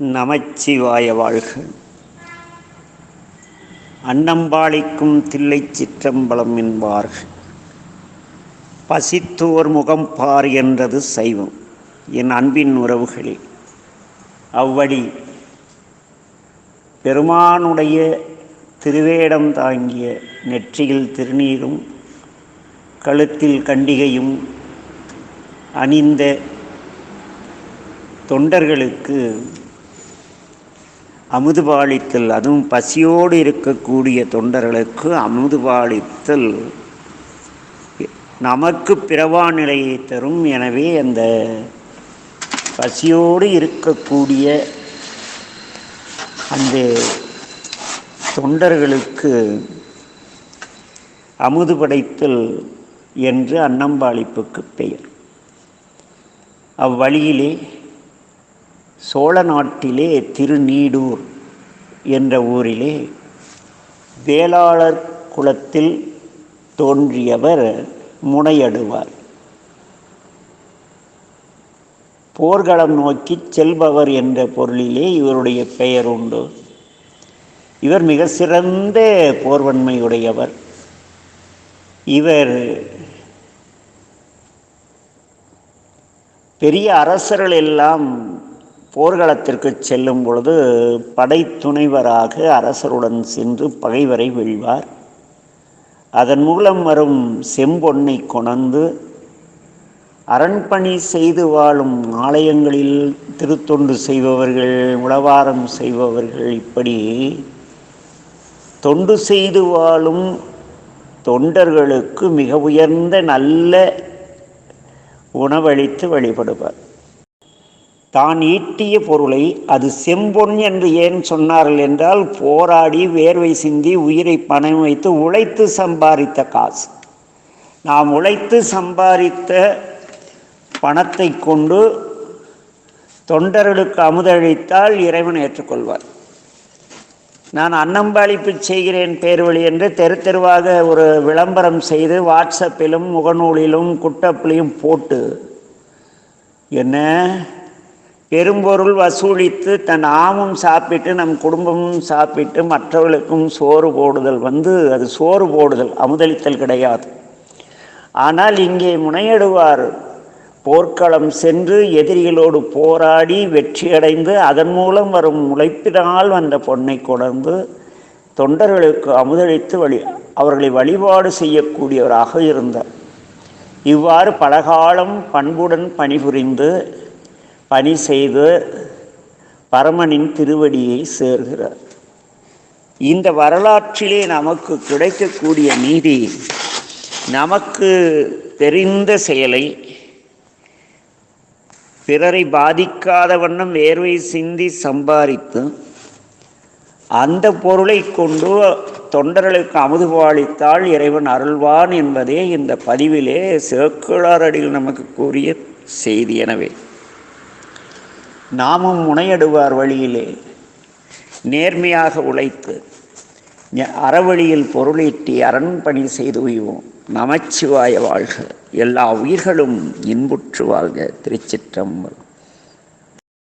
நமச்சிவாய வாழ்க. அன்னம்பாளிக்கும் தில்லைச் சிற்றம்பலம் என்பார்கள். பசித்தோர் முகம் பார் என்றது சைவம் என் அன்பின் உறவுகளே. அவ்வழி பெருமானுடைய திருவேடம் தாங்கிய நெற்றியில் திருநீரும் கழுத்தில் கண்டிகையும் அணிந்த தொண்டர்களுக்கு அமுதுபாலித்தல் அதுவும் பசியோடு இருக்கக்கூடிய தொண்டர்களுக்கு அமுதுபாளித்தல் நமக்கு பிறவா நிலையை தரும். எனவே அந்த பசியோடு இருக்கக்கூடிய அந்த தொண்டர்களுக்கு அமுது படைத்தல் என்று அன்னம்பாளிப்புக்கு பெயர். அவ்வழியிலே சோழ நாட்டிலே திருநீடூர் என்ற ஊரிலே வேளாளர் குலத்தில் தோன்றியவர் முனையடுவார். போர்க்களம் நோக்கி செல்பவர் என்ற பொருளிலே இவருடைய பெயர் உண்டு. இவர் மிக சிறந்த போர்வன்மையுடையவர். இவர் பெரிய அரசர்கள் எல்லாம் போர்க்களத்திற்கு செல்லும் பொழுது படைத்துணைவராக அரசருடன் சென்று பகைவரை வெல்வார். அதன் மூலம் வரும் செம்பொன்னை கொணந்து அரண்பணி செய்து வாழும் ஆலயங்களில் திருத்தொண்டு செய்பவர்கள் உளவாரம் செய்பவர்கள் இப்படி தொண்டு செய்து வாழும் தொண்டர்களுக்கு மிக உயர்ந்த நல்ல உணவளித்து வழிபடுவார். தான் ஈட்டிய பொருளை அது செம்பொன் என்று ஏன் சொன்னார்கள் என்றால் போராடி வேர்வை சிந்தி உயிரை பணம் வைத்து உழைத்து சம்பாதித்த காசு. நாம் உழைத்து சம்பாதித்த பணத்தை கொண்டு தொண்டர்களுக்கு அமுதளித்தால் இறைவன் ஏற்றுக்கொள்வார். நான் அன்னம்பாளிப்பு செய்கிறேன் பேர்வழி என்று தெரு தெருவாக ஒரு விளம்பரம் செய்து வாட்ஸ்அப்பிலும் முகநூலிலும் குட்டப்பிலையும் போட்டு என்ன? பெரும்பொருள் வசூலித்து தன் ஆமும் சாப்பிட்டு நம் குடும்பமும் சாப்பிட்டு மற்றவர்களுக்கும் சோறு போடுதல் வந்து அது சோறு போடுதல் அமுதளித்தல் கிடையாது. ஆனால் இங்கே முனையிடுவார் போர்க்களம் சென்று எதிரிகளோடு போராடி வெற்றியடைந்து அதன் மூலம் வரும் உழைப்பினால் வந்த பொன்னை கொடர்ந்து தொண்டர்களுக்கு அமுதளித்து வழி அவர்களை வழிபாடு செய்யக்கூடியவராக இருந்தார். இவ்வாறு பலகாலம் பண்புடன் பணிபுரிந்து பணி செய்து பரமனின் திருவடியை சேர்கிறார். இந்த வரலாற்றிலே நமக்கு கிடைக்கக்கூடிய நீதி நமக்கு தெரிந்த செயலை பிறரை பாதிக்காத வண்ணம் வேர்வை சிந்தி சம்பாதித்து அந்த பொருளை கொண்டு தொண்டர்களுக்கு அமுதுபாலித்தால் இறைவன் அருள்வான் என்பதே இந்த பதிவிலே சேக்குளார் அடியில் நமக்கு கூறிய செய்தி. எனவே நாமும் முனையடுவார் வழியிலே. நேர்மையாக உழைத்து அறவழியில் பொருளீட்டி அரண் பணி செய்து உய்வோம். நமச்சிவாய வாழ்க. எல்லா உயிர்களும் இன்புற்று வாழ்க. திருச்சிற்றம்பலம்.